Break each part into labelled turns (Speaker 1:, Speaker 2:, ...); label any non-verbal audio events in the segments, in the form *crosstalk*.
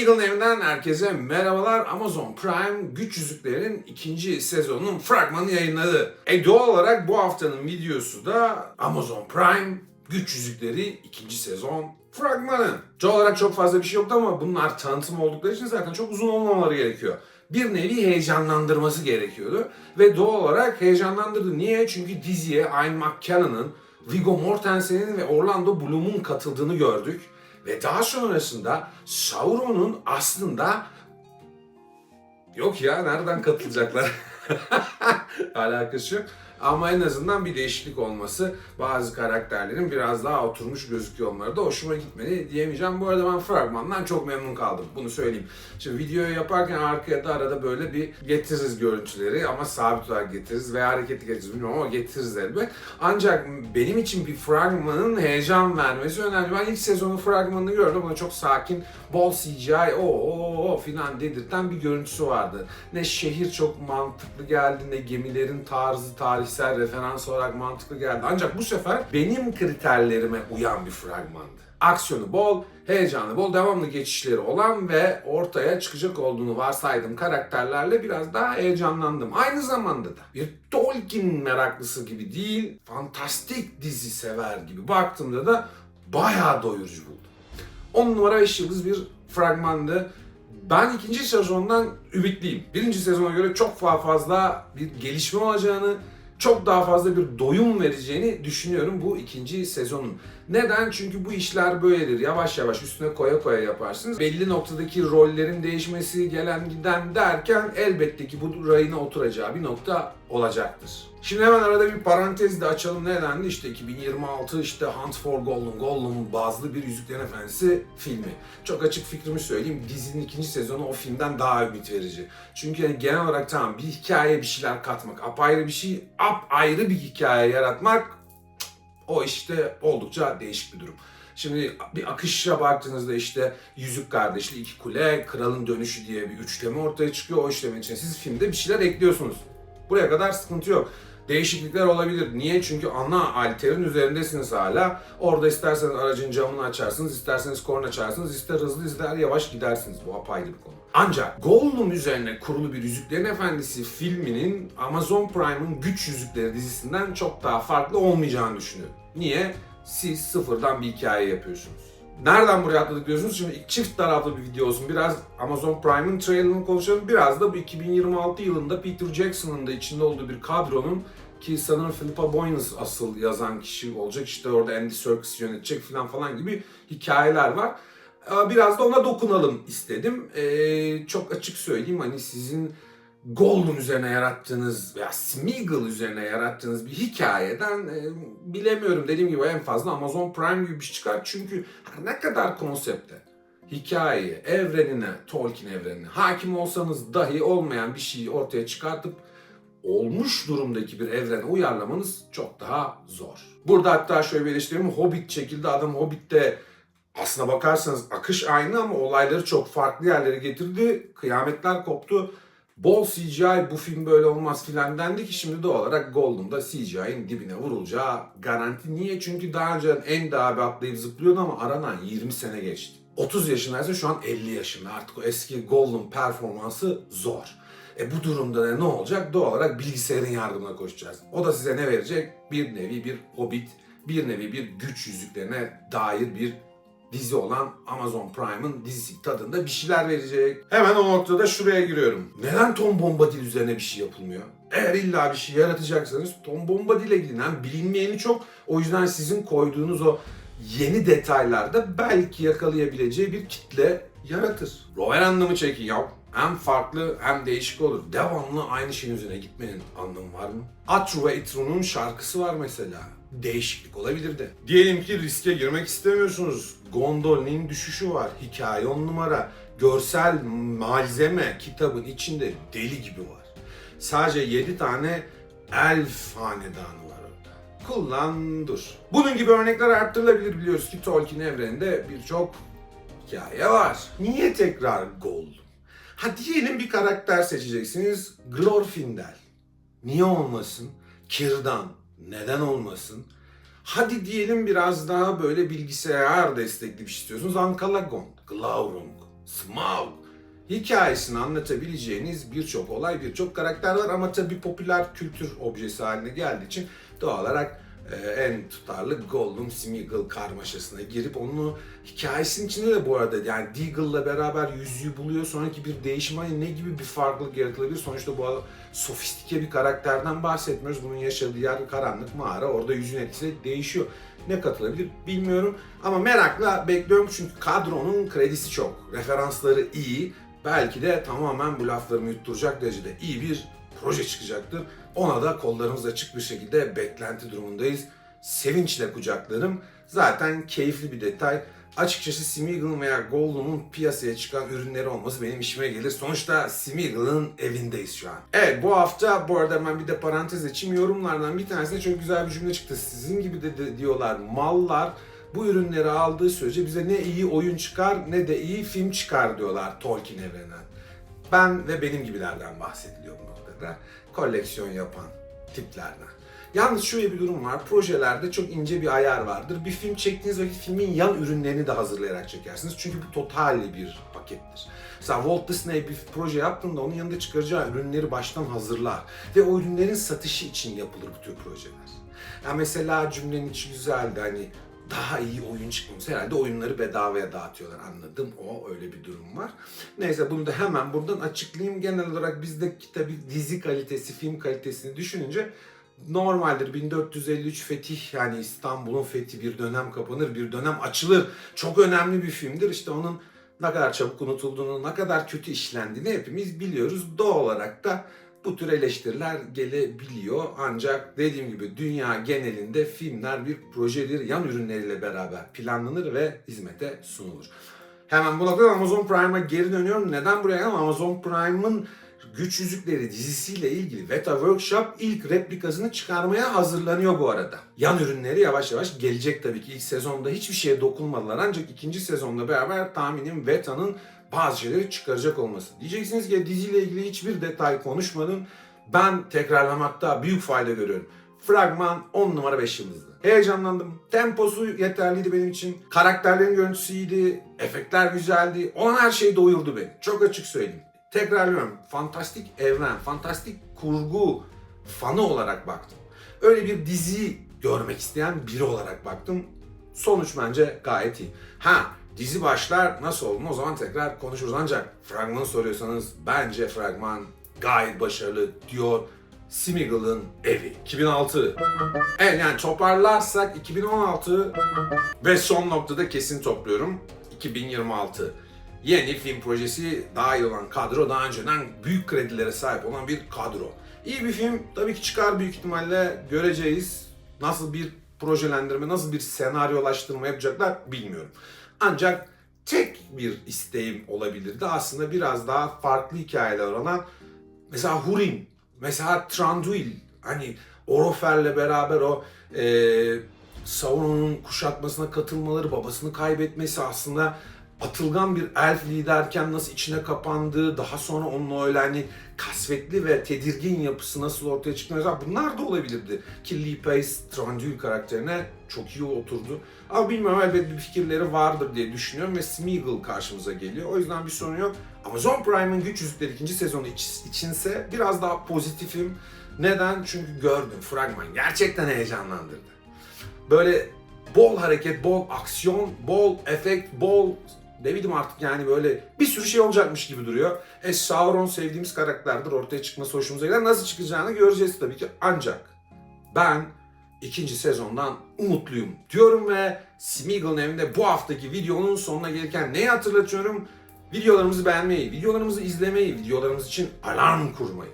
Speaker 1: Smeagol'un evinden herkese merhabalar. Amazon Prime Güç Yüzüklerinin ikinci sezonunun fragmanı yayınladı. E doğal olarak bu haftanın videosu da Amazon Prime Güç Yüzükleri ikinci sezon fragmanı. Doğal olarak çok fazla bir şey yoktu ama bunlar tanıtım oldukları için zaten çok uzun olmamaları gerekiyor. Bir nevi heyecanlandırması gerekiyordu. Ve doğal olarak heyecanlandırdı. Niye? Çünkü diziye Ian McKellen'ın, Viggo Mortensen'in ve Orlando Bloom'un katıldığını gördük. Ve daha sonrasında Sauron'un aslında yok ya nereden katılacaklar? *laughs* Alakası yok. Ama en azından bir değişiklik olması bazı karakterlerin biraz daha oturmuş gözüküyor onları da hoşuma gitmedi diyemeyeceğim. Bu arada ben fragmandan çok memnun kaldım. Bunu söyleyeyim. Şimdi videoyu yaparken arkaya da arada böyle bir getiririz görüntüleri ama sabit olarak getiririz veya hareketli getiririz bilmiyorum ama getiririz elbet. Ancak benim için bir fragmanın heyecan vermesi önemli. Ben ilk sezonun fragmanını gördüm. Bana çok sakin, bol CGI, o o o filan dedirten bir görüntüsü vardı. Ne şehir çok mantıklı geldi ne gemilerin tarzı, tarihsel referans olarak mantıklı geldi. Ancak bu sefer benim kriterlerime uyan bir fragmandı. Aksiyonu bol, heyecanı bol, devamlı geçişleri olan ve ortaya çıkacak olduğunu varsaydığım karakterlerle biraz daha heyecanlandım. Aynı zamanda da bir Tolkien meraklısı gibi değil, fantastik dizi sever gibi baktığımda da bayağı doyurucu buldum. 10 numara 5 yıldız bir fragmandı. Ben ikinci sezondan ümitliyim. Birinci sezona göre çok daha fazla bir gelişme olacağını, çok daha fazla bir doyum vereceğini düşünüyorum bu ikinci sezonun. Neden? Çünkü bu işler böyledir. Yavaş yavaş üstüne koya koya yaparsınız. Belli noktadaki rollerin değişmesi, gelen giden derken elbette ki bu rayına oturacağı bir nokta olacaktır. Şimdi hemen arada bir parantez de açalım. Neden? İşte 2026 işte Hunt for Gollum, Gollum bazlı bir Yüzüklerin Efendisi filmi. Çok açık fikrimi söyleyeyim. Dizinin ikinci sezonu o filmden daha ümit verici. Çünkü yani genel olarak tamam bir hikayeye bir şeyler katmak, apayrı bir şey, ap ayrı bir hikaye yaratmak o işte oldukça değişik bir durum. Şimdi bir akışa baktığınızda işte Yüzük Kardeşli, iki Kule, Kralın Dönüşü diye bir üçleme ortaya çıkıyor. O işlemin içine siz filmde bir şeyler ekliyorsunuz. Buraya kadar sıkıntı yok. Değişiklikler olabilir. Niye? Çünkü ana alterin üzerindesiniz hala. Orada isterseniz aracın camını açarsınız, isterseniz korna açarsınız, ister hızlı ister yavaş gidersiniz. Bu apayrı bir konu. Ancak Gollum üzerine kurulu bir Yüzüklerin Efendisi filminin Amazon Prime'ın Güç Yüzükleri dizisinden çok daha farklı olmayacağını düşünüyorum. Niye? Siz sıfırdan bir hikaye yapıyorsunuz. Nereden buraya atladık diyorsunuz? Şimdi çift taraflı bir video olsun. Biraz Amazon Prime'ın trailerını konuşalım. Biraz da bu 2026 yılında Peter Jackson'ın da içinde olduğu bir kadronun ki sanırım Philippa Boyens asıl yazan kişi olacak. İşte orada Andy Serkis yönetecek falan falan gibi hikayeler var. Ee, Biraz da ona dokunalım istedim. Ee, çok açık söyleyeyim hani sizin Gollum üzerine yarattığınız veya Smeagol üzerine yarattığınız bir hikayeden e, bilemiyorum. Dediğim gibi en fazla Amazon Prime gibi bir şey çıkar. Çünkü ne kadar konsepte, hikayeye, evrenine, Tolkien evrenine hakim olsanız dahi olmayan bir şeyi ortaya çıkartıp olmuş durumdaki bir evrene uyarlamanız çok daha zor. Burada hatta şöyle bir eleştirim Hobbit çekildi. Adam Hobbit'te aslına bakarsanız akış aynı ama olayları çok farklı yerlere getirdi. Kıyametler koptu. Bol CGI bu film böyle olmaz filan dendi ki şimdi doğal olarak Gollum'da CGI'nin dibine vurulacağı garanti. Niye? Çünkü daha önce en daha bir atlayıp zıplıyordu ama aradan 20 sene geçti. 30 yaşındaysa şu an 50 yaşında. Artık o eski Gollum performansı zor. E bu durumda da ne olacak? Doğal olarak bilgisayarın yardımına koşacağız. O da size ne verecek? Bir nevi bir Hobbit, bir nevi bir güç yüzüklerine dair bir dizi olan Amazon Prime'ın dizisi tadında bir şeyler verecek. Hemen o noktada şuraya giriyorum. Neden Tom Bombadil üzerine bir şey yapılmıyor? Eğer illa bir şey yaratacaksanız Tom Bombadil'e gidinen bilinmeyeni çok. O yüzden sizin koyduğunuz o yeni detaylarda belki yakalayabileceği bir kitle yaratır. Rover anlamı çekin ya. Hem farklı hem değişik olur. Devamlı aynı şeyin üzerine gitmenin anlamı var mı? Atru ve Itru'nun şarkısı var mesela. Değişiklik olabilir de. Diyelim ki riske girmek istemiyorsunuz. Gondolin'in düşüşü var. Hikaye on numara. Görsel malzeme kitabın içinde deli gibi var. Sadece 7 tane elf hanedanı var orada. Kullan dur. Bunun gibi örnekler arttırılabilir biliyoruz ki Tolkien evreninde birçok hikaye var. Niye tekrar Gollum? Ha diyelim bir karakter seçeceksiniz. Glorfindel. Niye olmasın? Kirdan. Neden olmasın? Hadi diyelim biraz daha böyle bilgisayar destekli bir şey istiyorsunuz. Ankalagon, Glaurung. Smaug. Hikayesini anlatabileceğiniz birçok olay, birçok karakter var ama tabii popüler kültür objesi haline geldiği için doğal olarak en tutarlı Gollum Smeagol karmaşasına girip onu hikayesinin içinde de bu arada yani Deagle'la beraber yüzüğü buluyor. Sonraki bir değişim hani ne gibi bir farklılık yaratılabilir? Sonuçta bu sofistike bir karakterden bahsetmiyoruz. Bunun yaşadığı yer karanlık mağara. Orada yüzüğün etkisi değişiyor. Ne katılabilir bilmiyorum. Ama merakla bekliyorum çünkü kadronun kredisi çok. Referansları iyi. Belki de tamamen bu laflarımı yutturacak derecede iyi bir proje çıkacaktır. Ona da kollarımız açık bir şekilde beklenti durumundayız. Sevinçle kucaklarım. Zaten keyifli bir detay. Açıkçası Smeagol veya Gollum'un piyasaya çıkan ürünleri olması benim işime gelir. Sonuçta Smeagol'ın evindeyiz şu an. Evet bu hafta bu arada ben bir de parantez açayım. Yorumlardan bir tanesinde çok güzel bir cümle çıktı. Sizin gibi de, de diyorlar mallar bu ürünleri aldığı sürece bize ne iyi oyun çıkar ne de iyi film çıkar diyorlar Tolkien evrenen. Ben ve benim gibilerden bahsediliyor bu noktada. Koleksiyon yapan tiplerden. Yalnız şöyle bir durum var. Projelerde çok ince bir ayar vardır. Bir film çektiğiniz vakit filmin yan ürünlerini de hazırlayarak çekersiniz. Çünkü bu totalli bir pakettir. Mesela Walt Disney bir proje yaptığında onun yanında çıkaracağı ürünleri baştan hazırlar. Ve o ürünlerin satışı için yapılır bu tür projeler. Ya mesela cümlenin içi güzeldi hani daha iyi oyun çıkmamış. Herhalde oyunları bedavaya dağıtıyorlar anladım. O öyle bir durum var. Neyse bunu da hemen buradan açıklayayım. Genel olarak bizdeki tabii dizi kalitesi, film kalitesini düşününce normaldir 1453 fetih yani İstanbul'un fethi bir dönem kapanır bir dönem açılır. Çok önemli bir filmdir. İşte onun ne kadar çabuk unutulduğunu, ne kadar kötü işlendiğini hepimiz biliyoruz. Doğal olarak da bu tür eleştiriler gelebiliyor. Ancak dediğim gibi dünya genelinde filmler bir projedir. Yan ürünleriyle beraber planlanır ve hizmete sunulur. Hemen bu noktada Amazon Prime'a geri dönüyorum. Neden buraya geldim? Amazon Prime'ın Güç Yüzükleri dizisiyle ilgili Beta Workshop ilk replikasını çıkarmaya hazırlanıyor bu arada. Yan ürünleri yavaş yavaş gelecek tabii ki. İlk sezonda hiçbir şeye dokunmadılar ancak ikinci sezonda beraber tahminim Beta'nın bazı şeyleri çıkaracak olması. Diyeceksiniz ki diziyle ilgili hiçbir detay konuşmadım. Ben tekrarlamakta büyük fayda görüyorum. Fragman 10 numara 5 yıldızdı. Heyecanlandım. Temposu yeterliydi benim için. Karakterlerin görüntüsü iyiydi. Efektler güzeldi. Olan her şey doyurdu beni. Çok açık söyleyeyim. Tekrarlıyorum. Fantastik evren, fantastik kurgu fanı olarak baktım. Öyle bir dizi görmek isteyen biri olarak baktım. Sonuç bence gayet iyi. Ha dizi başlar nasıl oldu o zaman tekrar konuşuruz ancak fragmanı soruyorsanız bence fragman gayet başarılı diyor Smeagol'ın evi. 2006. Evet yani toparlarsak 2016 ve son noktada kesin topluyorum. 2026. Yeni film projesi daha iyi olan kadro daha önceden büyük kredilere sahip olan bir kadro. İyi bir film tabii ki çıkar büyük ihtimalle göreceğiz. Nasıl bir projelendirme, nasıl bir senaryolaştırma yapacaklar bilmiyorum. Ancak tek bir isteğim olabilirdi. Aslında biraz daha farklı hikayeler olan mesela Hurin, mesela Tranduil, hani Orofer'le beraber o e, Sauron'un kuşatmasına katılmaları, babasını kaybetmesi aslında atılgan bir elf liderken nasıl içine kapandığı, daha sonra onun öyle hani kasvetli ve tedirgin yapısı nasıl ortaya çıktı mesela bunlar da olabilirdi. Ki Lee Pace Tranduil karakterine çok iyi oturdu. Ama bilmiyorum elbette bir fikirleri vardır diye düşünüyorum ve Smeagol karşımıza geliyor. O yüzden bir sorun yok. Amazon Prime'ın Güç Yüzükleri ikinci sezonu iç- içinse biraz daha pozitifim. Neden? Çünkü gördüm fragman gerçekten heyecanlandırdı. Böyle bol hareket, bol aksiyon, bol efekt, bol ne bileyim artık yani böyle bir sürü şey olacakmış gibi duruyor. E Sauron sevdiğimiz karakterdir. Ortaya çıkması hoşumuza gider. Nasıl çıkacağını göreceğiz tabii ki. Ancak ben ikinci sezondan umutluyum diyorum ve Smeagol'un evinde bu haftaki videonun sonuna gelirken neyi hatırlatıyorum? Videolarımızı beğenmeyi, videolarımızı izlemeyi, videolarımız için alarm kurmayı.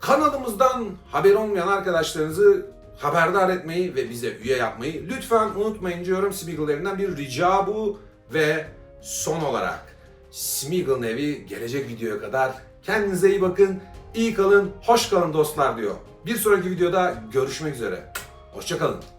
Speaker 1: Kanalımızdan haber olmayan arkadaşlarınızı haberdar etmeyi ve bize üye yapmayı lütfen unutmayın diyorum. Smeagol evinden bir rica bu ve son olarak Smeagol'un evi gelecek videoya kadar kendinize iyi bakın, iyi kalın, hoş kalın dostlar diyor. Bir sonraki videoda görüşmek üzere. Hoşçakalın.